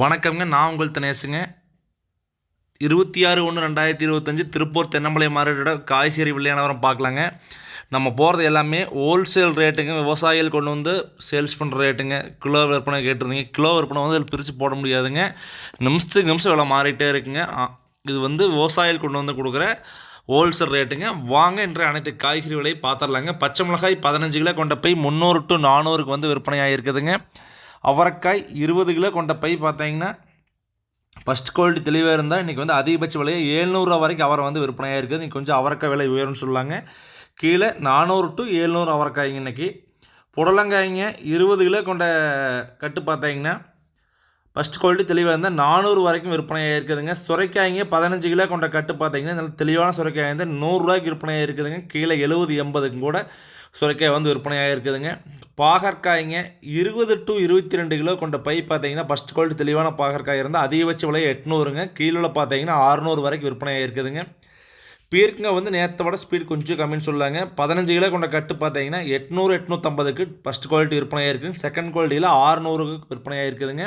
வணக்கம்ங்க. நான் உங்கள் தினேசுங்க இருபத்தி ஆறு ஒன்று ரெண்டாயிரத்தி இருபத்தஞ்சி திருப்பூர் தென்னமலை மார்க்கெட்டோட காய்கறி விலையானவரம் பார்க்கலாங்க. நம்ம போகிறது எல்லாமே ஹோல்சேல் ரேட்டுங்க விவசாயிகள் கொண்டு வந்து சேல்ஸ் பண்ணுற ரேட்டுங்க கிலோ விற்பனை கேட்டிருந்தீங்க. கிலோ விற்பனை வந்து அதில் பிரித்து போட முடியாதுங்க. நிமிஷத்துக்கு நிமிஷம் விலை மாறிட்டே இருக்குங்க. இது வந்து விவசாயிகள் கொண்டு வந்து கொடுக்குற ஹோல்சேல் ரேட்டுங்க வாங்க இன்று அனைத்து காய்கறி விலையை பார்த்துடலாங்க. பச்சை மிளகாய் பதினஞ்சு கிலோ கொண்ட போய் முந்நூறு டு நானூறுக்கு வந்து விற்பனை ஆகிருக்குதுங்க அவரைக்காய் இருபது கிலோ கொண்ட பை பார்த்தீங்கன்னா ஃபஸ்ட் குவாலிட்டி தெளிவாக இருந்தால் இன்றைக்கி வந்து அதிகபட்ச விலையை ஏழ்நூறுரூவா வரைக்கும் அவரை வந்து விற்பனையாக இருக்குது. இன்றைக்கி கொஞ்சம் அவரைக்காய் விலை உயரும்னு சொல்லாங்க. கீழே நானூறு டு ஏழ்நூறு அவரைக்காய்ங்க இன்றைக்கி புடலங்காய்ங்க இருபது கிலோ கொண்ட கட்டு பார்த்தீங்கன்னா ஃபஸ்ட் குவாலிட்டி தெளிவாக இருந்தால் நானூறு வரைக்கும் விற்பனையாக இருக்குதுங்க. சுரைக்காய்ங்க பதினஞ்சு கிலோ கொண்ட கட்டு பார்த்தீங்கன்னா நல்ல தெளிவான சுரைக்காய் வந்து நூறுரூவாய்க்கு விற்பனையாக இருக்குதுங்க. கீழே எழுபது எண்பதுக்கும் கூட சுரைக்காய் வந்து விற்பனையாக இருக்குதுங்க. பாகற்காய்ங்க இருபது டு இருபத்தி ரெண்டு கிலோ கொண்ட பை பார்த்தீங்கன்னா ஃபஸ்ட் குவாலிட்டி தெளிவான பாகற்காய் இருந்தால் அதிகபட்ச விலை எட்நூறுங்க. கீழே பார்த்தீங்கன்னா அறுநூறு வரைக்கும் விற்பனையாக இருக்குதுங்க. பீர்க்குங்க வந்து நேற்றை விட ஸ்பீட் கொஞ்சம் கம்மின்னு சொல்லாங்க. பதினஞ்சு கிலோ கொண்ட கட்டு பார்த்தீங்கன்னா எட்நூறு எட்நூற்றம்பதுக்கு ஃபஸ்ட் குவாலிட்டி விற்பனையாக இருக்குது செகண்ட் குவாலிட்டியில் ஆறுநூறுக்கு விற்பனையாக இருக்குதுங்க.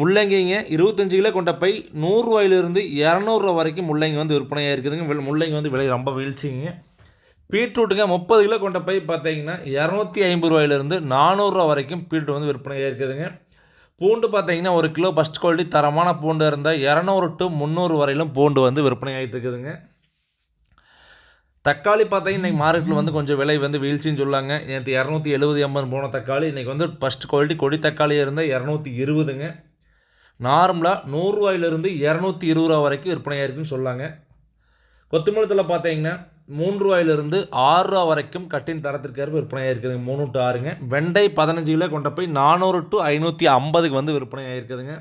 முள்ளங்கிங்க இருபத்தஞ்சு கிலோ கொண்ட பை நூறுரூவாயிலிருந்து இரநூறுவா வரைக்கும் முள்ளங்கி வந்து விற்பனையாக இருக்குதுங்க. முள்ளங்கி வந்து விலை ரொம்ப வீழ்ச்சிங்க. பீட்ரூட்டுங்க முப்பது கிலோ கொண்ட பை பார்த்தீங்கன்னா இரநூத்தி ஐம்பது ரூபாயிலிருந்து நானூறுரூவா வரைக்கும் பீட்ரூட் வந்து விற்பனையாக இருக்குதுங்க பூண்டு பார்த்தீங்கன்னா ஒரு கிலோ ஃபஸ்ட் குவாலிட்டி தரமான பூண்டு இருந்தால் இரநூறு டு முந்நூறு வரையிலும் பூண்டு வந்து விற்பனை ஆகிட்டு இருக்குதுங்க தக்காளி பார்த்தீங்கன்னா இன்றைக்கி மார்க்கெட்டில் வந்து கொஞ்சம் விலை வந்து வீழ்ச்சின்னு சொல்லாங்க. நேற்று இரநூத்தி எழுபது எண்பது போன தக்காளி இன்றைக்கி வந்து ஃபஸ்ட் குவாலிட்டி கொடி தக்காளி இருந்தால் இரநூத்தி இருபதுங்க. நார்மலாக நூறுரூவாயிலிருந்து இரநூத்தி இருபது ரூபா வரைக்கும் விற்பனையாக இருக்குன்னு சொல்லாங்க. கொத்தமல்லத்தில் பார்த்தீங்கன்னா மூன்று ரூபாயிலிருந்து ஆறு ரூபா வரைக்கும் கட்டின் தரத்திற்கேற்ப விற்பனையாக இருக்குதுங்க மூணு டு ஆறுங்க. வெண்டை பதினஞ்சு கிலோ கொண்ட போய் நானூறு டு ஐநூற்றி ஐம்பதுக்கு வந்து விற்பனையாக இருக்குதுங்க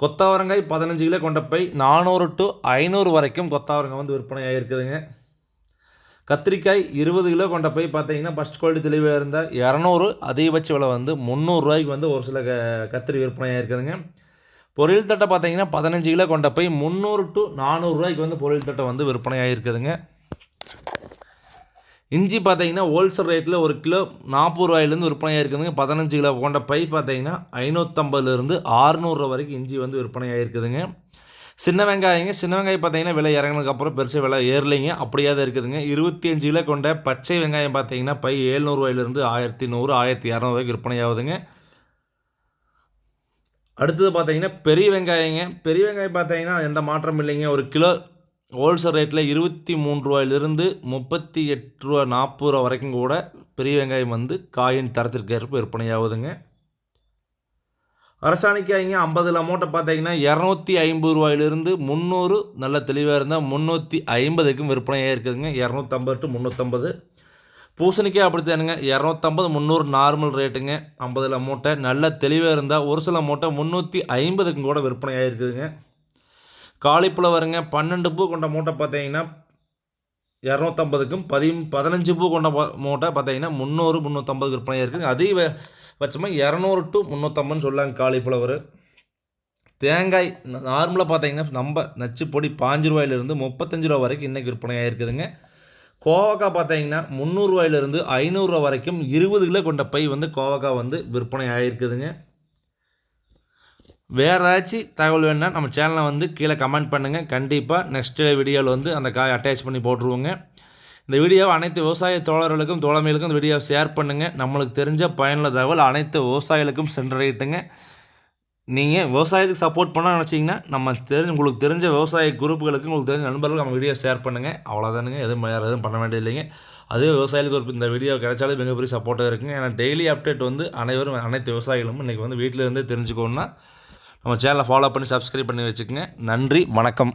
கொத்தவரங்காய் பதினஞ்சு கிலோ கொண்ட போய் நானூறு டு ஐநூறு வரைக்கும் கொத்தவரங்காய் வந்து விற்பனையாக இருக்குதுங்க கத்திரிக்காய் இருபது கிலோ கொண்ட போய் பார்த்தீங்கன்னா ஃபஸ்ட் குவாலிட்டி தெளிவாக இருந்தால் இரநூறு அதிகபட்ச விலை வந்து முந்நூறுரூவாய்க்கு வந்து ஒரு சில க கத்திரி விற்பனையாக இருக்குதுங்க பொரியல் தட்டை பார்த்தீங்கன்னா பதினஞ்சு கிலோ கொண்ட போய் முந்நூறு டு நானூறுரூவாய்க்கு வந்து பொரியல் தட்டை வந்து விற்பனையாக இருக்குதுங்க இஞ்சி பார்த்தீங்கன்னா ஹோல்சேல் ரேட்டில் ஒரு கிலோ நாற்பது ரூபாயிலேருந்து விற்பனையாக இருக்குதுங்க பதினஞ்சு கிலோ கொண்ட பை பார்த்தீங்கன்னா ஐநூற்றம்பதுலேருந்து ஆறுநூறுரூவா வரைக்கும் இஞ்சி வந்து விற்பனையாக இருக்குதுங்க சின்ன வெங்காயங்க சின்ன வெங்காயம் பார்த்தீங்கன்னா விலை இறங்கினதுக்கப்புறம் பெருசாக விலை ஏறலைங்க. அப்படியே தான் இருக்குதுங்க. இருபத்தி அஞ்சு கிலோ கொண்ட பச்சை வெங்காயம் பார்த்தீங்கன்னா பை ஏழ்நூறுவாயிலேருந்து ஆயிரத்தி நூறு ஆயிரத்தி இரநூறுவாய்க்கு விற்பனையாகுதுங்க. அடுத்தது பார்த்தீங்கன்னா பெரிய வெங்காயங்க. பெரிய வெங்காயம் பார்த்தீங்கன்னா எந்த மாற்றம் இல்லைங்க. ஒரு கிலோ ஹோல்சேல் ரேட்டில் இருபத்தி மூணு ரூபாயிலிருந்து முப்பத்தி எட்டு ரூபா நாற்பது ரூபா வரைக்கும் கூட பெரிய வெங்காயம் வந்து காயின் தரத்திற்கு ஏற்ப விற்பனையாகுதுங்க. அரசாணிக்காய்ங்க ஐம்பதுல மூட்டை பார்த்தீங்கன்னா இரநூத்தி ஐம்பது ரூபாயிலிருந்து முந்நூறு. நல்ல தெளிவாக இருந்தால் முந்நூற்றி ஐம்பதுக்கும் விற்பனையாக இருக்குதுங்க இரநூத்தம்பது டு முந்நூற்றம்பது பூசணிக்காய் அப்படித்தானுங்க இரநூத்தம்பது முந்நூறு நார்மல் ரேட்டுங்க ஐம்பதில் மூட்டை. நல்ல தெளிவாக இருந்தால் ஒரு சில மூட்டை முந்நூற்றி ஐம்பதுக்கும் கூட விற்பனை ஆகிருக்குதுங்க காலிப்புலவருங்க பன்னெண்டு பூ கொண்ட மூட்டை பார்த்தீங்கன்னா இரநூத்தம்பதுக்கும் பதி பதினஞ்சு பூ கொண்ட மூட்டை பார்த்தீங்கன்னா முந்நூறு முந்நூற்றம்பது விற்பனை இருக்குங்க அதிக பட்சமாக இரநூறு டு முந்நூற்றம்பதுன்னு சொல்லாங்க காலிஃப்ளவர். தேங்காய் நார்மலாக பார்த்தீங்கன்னா நம்ம நச்சு பொடி பாஞ்சு ரூபாயிலிருந்து முப்பத்தஞ்சு ரூபா வரைக்கும் இன்றைக்கி விற்பனையாக இருக்குதுங்க கோவக்காய் பார்த்தீங்கன்னா முந்நூறுரூவாயிலிருந்து ஐநூறுரூவா வரைக்கும் இருபது கிலோ கொண்ட பை வந்து கோவக்காய் வந்து விற்பனை ஆகிருக்குதுங்க வேறு ஏதாச்சும் தகவல் வேணுன்னா நம்ம சேனலை வந்து கீழே கமெண்ட் பண்ணுங்கள் கண்டிப்பாக நெக்ஸ்ட் வீடியோவில் வந்து அந்த காய் அட்டாச் பண்ணி போட்டுருவோங்க. இந்த வீடியோவை அனைத்து விவசாய தோழர்களுக்கும் தோழமைகளுக்கும் இந்த வீடியோவை ஷேர் பண்ணுங்கள் நம்மளுக்கு தெரிஞ்ச பயனுள்ள தகவல் அனைத்து விவசாயிகளுக்கும் சென்றடையிட்டுங்க. நீங்கள் விவசாயத்துக்கு சப்போர்ட் பண்ண நினச்சிங்கன்னா நம்ம தெரிஞ்ச உங்களுக்கு தெரிஞ்ச விவசாய குரூப்புகளுக்கு உங்களுக்கு தெரிஞ்ச நண்பர்களுக்கு நம்ம வீடியோ ஷேர் பண்ணுங்கள் அவ்வளோதானுங்க எதுவும் வேறு எதுவும் பண்ண வேண்டியது இல்லைங்க. அதே விவசாயிகளுக்கு ஒரு இந்த வீடியோ கிடைச்சாலும் மிகப்பெரிய சப்போர்ட்டாக இருக்குங்க. ஏன்னா டெய்லி அப்டேட் வந்து அனைவரும் அனைத்து விவசாயிகளும் இன்றைக்கி வந்து வீட்டில் இருந்தே தெரிஞ்சுக்கணுன்னா நம்ம சேனலை ஃபாலோ பண்ணி சப்ஸ்கிரைப் பண்ணி வச்சுக்கோங்க. நன்றி. வணக்கம்.